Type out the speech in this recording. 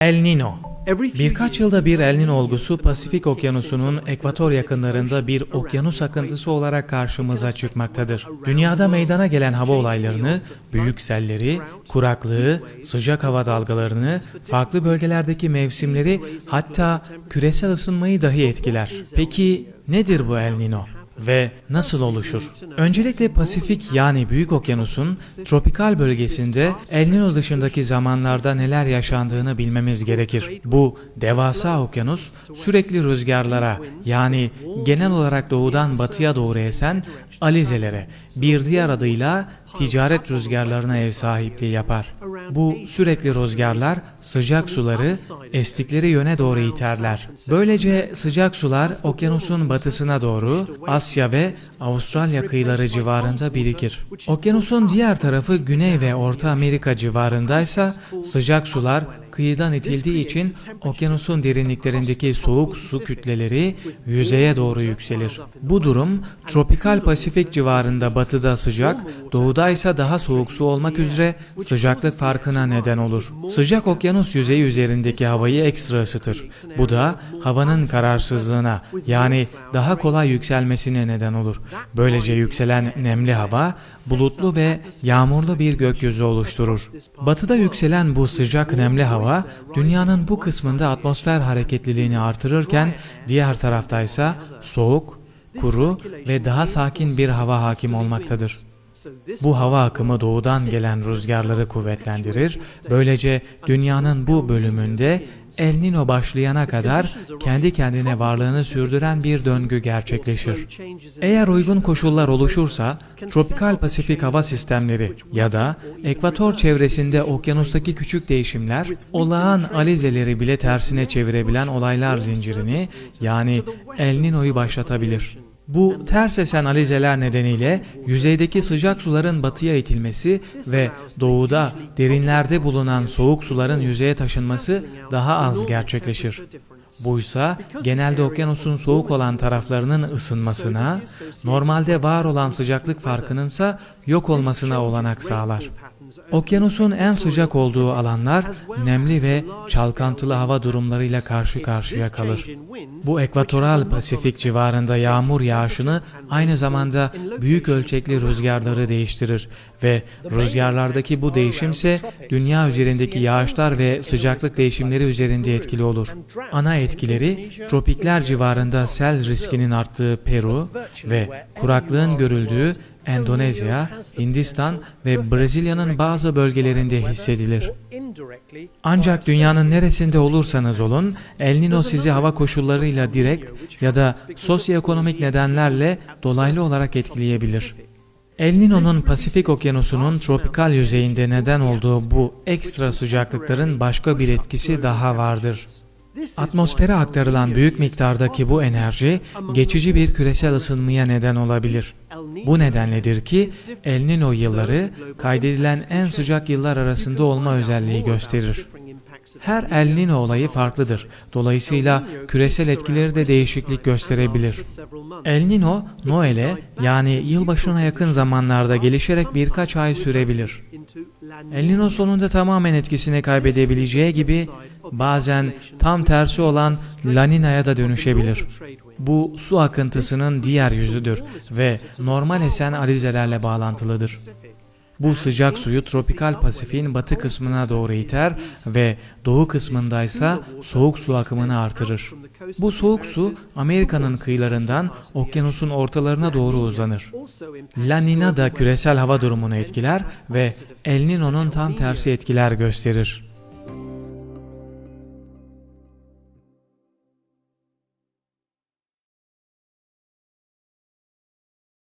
El Nino Birkaç yılda bir El Nino olgusu Pasifik Okyanusu'nun ekvator yakınlarında bir okyanus akıntısı olarak karşımıza çıkmaktadır. Dünyada meydana gelen hava olaylarını, büyük selleri, kuraklığı, sıcak hava dalgalarını, farklı bölgelerdeki mevsimleri hatta küresel ısınmayı dahi etkiler. Peki nedir bu El Nino? Ve nasıl oluşur? Öncelikle Pasifik yani Büyük Okyanus'un tropikal bölgesinde El Niño dışındaki zamanlarda neler yaşandığını bilmemiz gerekir. Bu devasa okyanus sürekli rüzgarlara yani genel olarak doğudan batıya doğru esen alizelere, bir diğer adıyla ticaret rüzgarlarına ev sahipliği yapar. Bu sürekli rüzgarlar sıcak suları estikleri yöne doğru iterler. Böylece sıcak sular okyanusun batısına doğru Asya ve Avustralya kıyıları civarında birikir. Okyanusun diğer tarafı Güney ve Orta Amerika civarındaysa sıcak sular kıyıdan itildiği için okyanusun derinliklerindeki soğuk su kütleleri yüzeye doğru yükselir. Bu durum tropikal Pasifik civarında batıda sıcak, doğuda ise daha soğuk su olmak üzere sıcaklık farkına neden olur. Sıcak okyanus yüzeyi üzerindeki havayı ekstra ısıtır. Bu da havanın kararsızlığına yani daha kolay yükselmesine neden olur. Böylece yükselen nemli hava bulutlu ve yağmurlu bir gökyüzü oluşturur. Batıda yükselen bu sıcak nemli hava dünyanın bu kısmında atmosfer hareketliliğini artırırken diğer taraftaysa soğuk, kuru ve daha sakin bir hava hakim olmaktadır. Bu hava akımı doğudan gelen rüzgarları kuvvetlendirir. Böylece dünyanın bu bölümünde El Nino başlayana kadar kendi kendine varlığını sürdüren bir döngü gerçekleşir. Eğer uygun koşullar oluşursa tropikal Pasifik hava sistemleri ya da ekvator çevresinde okyanustaki küçük değişimler olağan alizeleri bile tersine çevirebilen olaylar zincirini yani El Nino'yu başlatabilir. Bu ters esen alizeler nedeniyle yüzeydeki sıcak suların batıya itilmesi ve doğuda derinlerde bulunan soğuk suların yüzeye taşınması daha az gerçekleşir. Buysa genelde okyanusun soğuk olan taraflarının ısınmasına, normalde var olan sıcaklık farkınınsa yok olmasına olanak sağlar. Okyanusun en sıcak olduğu alanlar nemli ve çalkantılı hava durumlarıyla karşı karşıya kalır. Bu ekvatoral Pasifik civarında yağmur yağışını aynı zamanda büyük ölçekli rüzgarları değiştirir ve rüzgarlardaki bu değişimse dünya üzerindeki yağışlar ve sıcaklık değişimleri üzerinde etkili olur. Ana etkileri tropikler civarında sel riskinin arttığı Peru ve kuraklığın görüldüğü Endonezya, Hindistan ve Brezilya'nın bazı bölgelerinde hissedilir. Ancak dünyanın neresinde olursanız olun, El Nino sizi hava koşullarıyla direkt ya da sosyoekonomik nedenlerle dolaylı olarak etkileyebilir. El Nino'nun Pasifik Okyanusu'nun tropikal yüzeyinde neden olduğu bu ekstra sıcaklıkların başka bir etkisi daha vardır. Atmosfere aktarılan büyük miktardaki bu enerji geçici bir küresel ısınmaya neden olabilir. Bu nedenledir ki El Nino yılları kaydedilen en sıcak yıllar arasında olma özelliği gösterir. Her El Nino olayı farklıdır. Dolayısıyla küresel etkileri de değişiklik gösterebilir. El Nino, Noel'e yani yılbaşına yakın zamanlarda gelişerek birkaç ay sürebilir. El Nino sonunda tamamen etkisini kaybedebileceği gibi bazen tam tersi olan La Nina'ya da dönüşebilir. Bu su akıntısının diğer yüzüdür ve normal esen alizelerle bağlantılıdır. Bu sıcak suyu tropikal Pasifik'in batı kısmına doğru iter ve doğu kısmındaysa soğuk su akımını artırır. Bu soğuk su Amerika'nın kıyılarından okyanusun ortalarına doğru uzanır. La Nina da küresel hava durumunu etkiler ve El Nino'nun tam tersi etkiler gösterir.